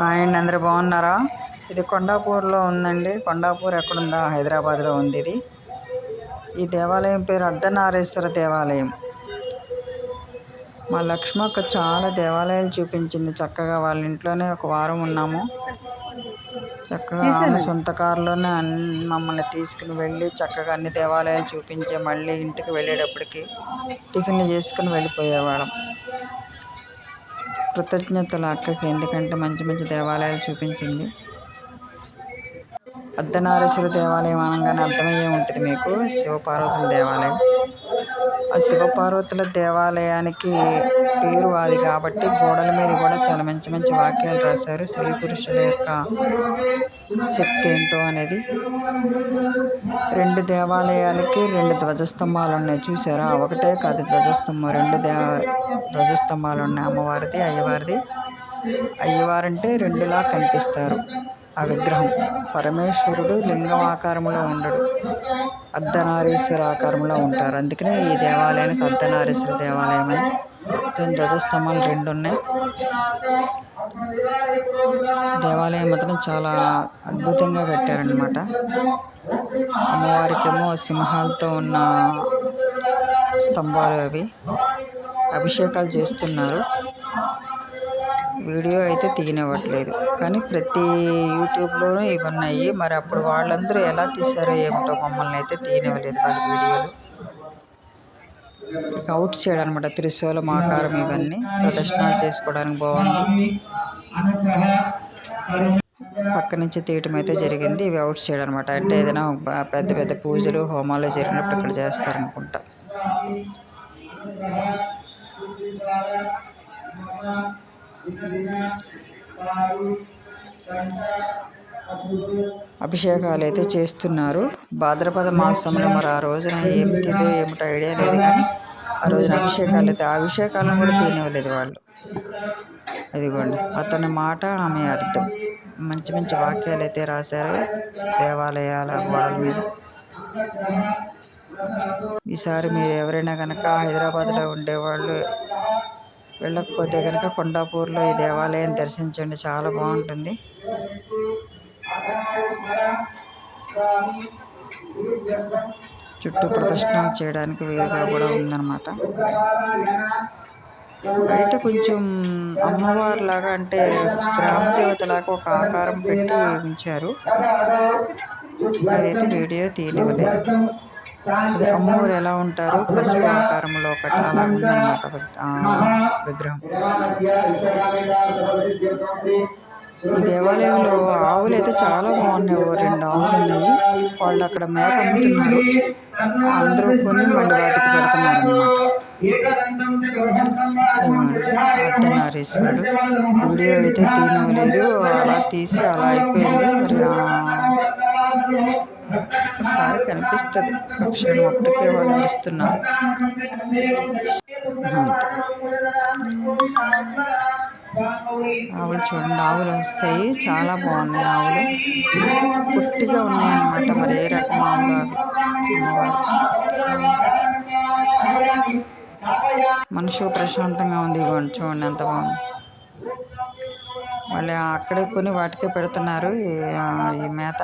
Hi అండి అందరూ బాగున్నారా? ఇది కొండాపూర్లో ఉందండి. కొండాపూర్ ఎక్కడుందా? హైదరాబాద్లో ఉంది ఇది. ఈ దేవాలయం పేరు అర్ధనారేశ్వర దేవాలయం. మా లక్ష్మక్క చాలా దేవాలయాలు చూపించింది. చక్కగా వాళ్ళ ఇంట్లోనే ఒక వారం ఉన్నాము. చక్కగా సొంత కారులోనే అన్ని మమ్మల్ని తీసుకుని వెళ్ళి చక్కగా అన్ని దేవాలయాలు చూపించి మళ్ళీ ఇంటికి వెళ్ళేటప్పటికి టిఫిన్లు చేసుకుని వెళ్ళిపోయేవాళ్ళం. కృతజ్ఞతలు అక్కకి. ఎందుకంటే మంచి మంచి దేవాలయాలు చూపించింది. అర్ధనారీశ్వర దేవాలయం అనగానే అర్థమయ్యే ఉంటుంది మీకు. శివపార్వతుల దేవాలయం. ఆ శివపార్వతుల దేవాలయానికి పేరు అది కాబట్టి గోడల మీద కూడా చాలా మంచి మంచి వాక్యాలు రాశారు. స్త్రీ పురుషుల యొక్క శక్తి ఏంటో అనేది రెండు దేవాలయాలకి రెండు ధ్వజస్తంభాలు ఉన్నాయి. చూసారా ఒకటే కాదు ధ్వజస్తంభం రెండు దే ధ్వజస్తంభాలు ఉన్నాయి అమ్మవారిది అయ్యవారిది. అయ్యవారంటే రెండులా కనిపిస్తారు. ఆ విగ్రహం. పరమేశ్వరుడు లింగం ఆకారంలో ఉండడు. అర్ధనారీశ్వర ఆకారంలో ఉంటారు. అందుకనే ఈ దేవాలయానికి అర్ధనారీశ్వర దేవాలయం అని. దీని ధ్వజస్తంభాలు రెండు ఉన్నాయి. దేవాలయం మాత్రం చాలా అద్భుతంగా కట్టారనమాట అమ్మవారికేమో సింహాలతో ఉన్న స్తంభాలు అవి. అభిషేకాలు చేస్తున్నారు. వీడియో అయితే తీయనివ్వట్లేదు. కానీ ప్రతి యూట్యూబ్లోనూ ఇవి ఉన్నాయి మరి అప్పుడు వాళ్ళందరూ ఎలా తీశారో ఏమిటో మమ్మల్ని అయితే తీయనివ్వలేదు వాళ్ళ వీడియోలు. ఇక అవుట్ సైడ్ అనమాట త్రిశూలం ఆకారం ఇవన్నీ ప్రదర్శనలు చేసుకోవడానికి బాగుంది. పక్క నుంచి తీయటం అయితే జరిగింది. ఇవి అవుట్ సైడ్ అనమాట అంటే ఏదైనా పెద్ద పెద్ద పూజలు హోమాలు జరిగినప్పుడు ఇక్కడ చేస్తారనుకుంటా. అభిషేకాలు అయితే చేస్తున్నారు. భాద్రపద మాసంలో మరి ఆ రోజున ఏం తెలియదు ఏమిటో ఐడియా లేదు కానీ ఆ రోజున అభిషేకాలు అయితే ఆ అభిషేకాలను కూడా తినవలేదు వాళ్ళు. అదిగోండి అతని మాట ఆమె అర్థం. మంచి మంచి వాక్యాలు అయితే రాశారు. దేవాలయాల గోడల మీద. ఈసారి మీరు ఎవరైనా కనుక హైదరాబాద్లో ఉండేవాళ్ళు వెళ్ళకపోతే కనుక కొండాపూర్లో ఈ దేవాలయం దర్శించండి. చాలా బాగుంటుంది. చుట్టూ ప్రదర్శనలు చేయడానికి వీలుగా కూడా ఉందన్నమాట. బయట కొంచెం అమ్మవారి లాగా అంటే గ్రామదేవత లాగా ఒక ఆకారం పెట్టి ఉంచారు అదైతే వీడియో తీయనివ్వలేదు. అదే అమ్మవారు ఎలా ఉంటారు? పసుపు ఆకారంలో ఒకటి అలా ఉందన్నమాట విగ్రహం. ఈ దేవాలయంలో ఆవులు అయితే చాలా బాగున్నాయి. ఓ రెండు ఆవులు ఉన్నాయి. వాళ్ళు అక్కడ మేక అమ్ముతున్నారు. అందరూ కొని మళ్ళీ వాటికి పెడుతున్నారు అర్ధనారీశ్వరుడు వీడియో అయితే తీయనివ్వలేదు అలా తీసి అలా అయిపోయింది. మరి అనిపిస్తుంది పక్షులను అక్షరం ఒక్కటికే వాళ్ళు నడుస్తున్నారు. ఆవులు చూడండి ఆవులు వస్తాయి. చాలా బాగున్నాయి ఆవులు. పుట్టిగా ఉన్నాయి అన్నమాట మరి ఏ రకం ఆవులు అవి? మనసు ప్రశాంతంగా ఉంది ఇదిగోండి చూడండి ఎంత బాగుంది. వాళ్ళు అక్కడే కొని వాటికే పెడుతున్నారు ఈ- ఈ మేత.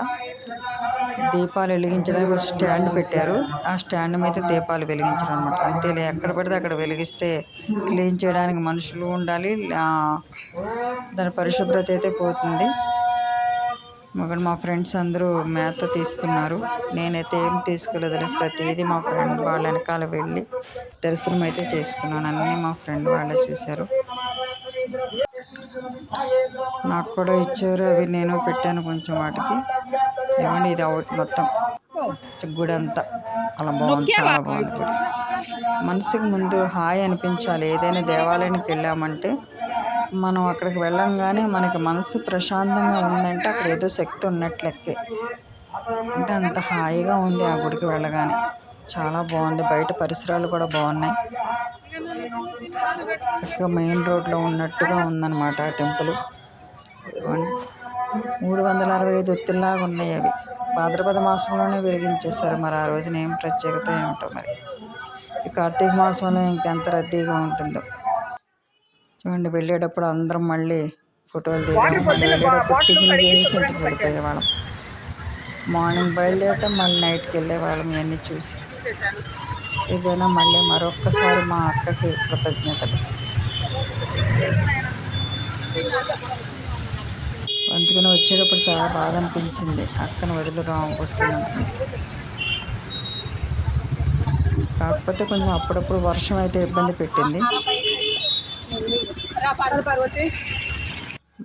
దీపాలు వెలిగించడానికి ఒక స్టాండ్ పెట్టారు. ఆ స్టాండ్ మీద దీపాలు వెలిగించడం అనమాట అంతేలే ఎక్కడ పడితే అక్కడ వెలిగిస్తే క్లీన్ చేయడానికి మనుషులు ఉండాలి. దాని పరిశుభ్రత అయితే పోతుంది. మగ మా ఫ్రెండ్స్ అందరూ మేత తీసుకున్నారు. నేనైతే ఏం తీసుకోలేదు ప్రతిదీ మా ఫ్రెండ్ వాళ్ళ వెనకాల వెళ్ళి దర్శనం అయితే చేసుకున్నాను. అన్నీ మా ఫ్రెండ్ వాళ్ళే చూశారు. నాకు కూడా ఇచ్చారు అవి నేను పెట్టాను కొంచెం వాటికి. ఏమండి ఇది అవుట్ మొత్తం. గుడి అంతా. అలా బాగుంది చాలా బాగుంది మనసుకు ముందు హాయ్ అనిపించాలి. ఏదైనా దేవాలయానికి వెళ్ళామంటే మనం అక్కడికి వెళ్ళంగానే మనకి మనసు ప్రశాంతంగా ఉందంటే అక్కడ ఏదో శక్తి ఉన్నట్లెక్కే అంటే అంత హాయిగా ఉంది ఆ గుడికి వెళ్ళగానే. చాలా బాగుంది. బయట పరిసరాలు కూడా బాగున్నాయి. చక్కగా మెయిన్ రోడ్లో ఉన్నట్టుగా ఉందన్నమాట ఆ టెంపుల్. మూడు వందల అరవై ఐదు ఒత్తిల్లాగా ఉన్నాయి అవి. భాద్రపద మాసంలోనే వెలిగించేస్తారు మరి. ఆ రోజున ఏం ప్రత్యేకత ఏమిటో మరి. ఈ కార్తీక మాసంలో ఇంకెంత రద్దీగా ఉంటుందో. చూడండి వెళ్ళేటప్పుడు అందరం మళ్ళీ ఫోటోలు దిగాము మళ్ళీ వెళ్ళేటప్పుడు టిఫిన్ చేసి ఇంటికి వెళ్ళిపోయేవాళ్ళం మార్నింగ్ బయలుదేరటం మళ్ళీ నైట్కి వెళ్ళేవాళ్ళం ఇవన్నీ చూసి. ఇదేనా మళ్ళీ మరొక్కసారి మా అక్కకి కృతజ్ఞతలు. అందుకని వచ్చేటప్పుడు చాలా బాగా అనిపించింది. అక్కను వదిలి రా వస్తున్నాను. కాకపోతే కొంచెం అప్పుడప్పుడు వర్షం అయితే ఇబ్బంది పెట్టింది.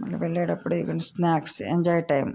మళ్ళీ వెళ్ళేటప్పుడు ఇక్కడ స్నాక్స్ ఎంజాయ్ టైం.